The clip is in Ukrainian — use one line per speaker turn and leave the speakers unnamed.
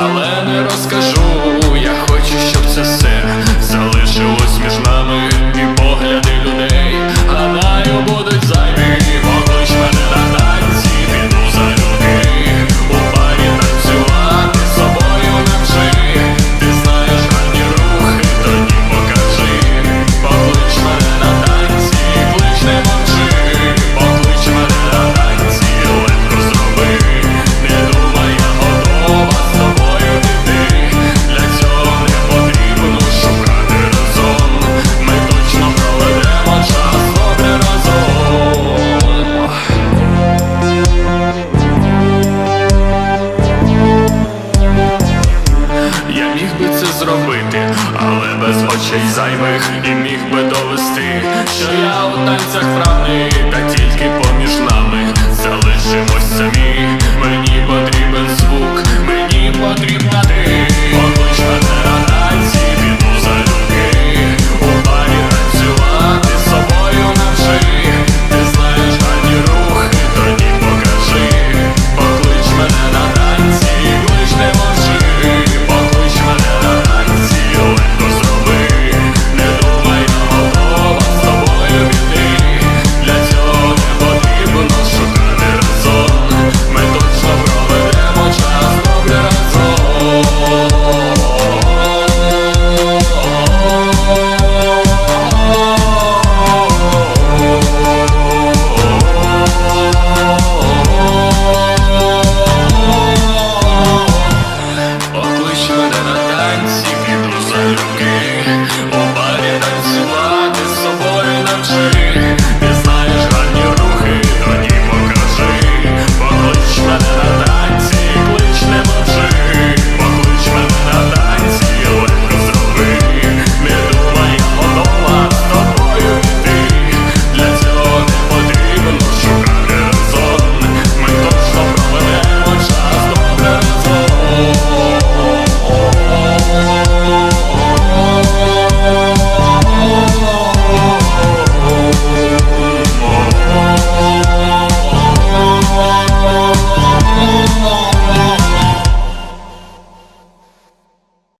але не розкажу. Я міг би це зробити, але без очей зайвих і міг би довести, що я в танцях правний та ті.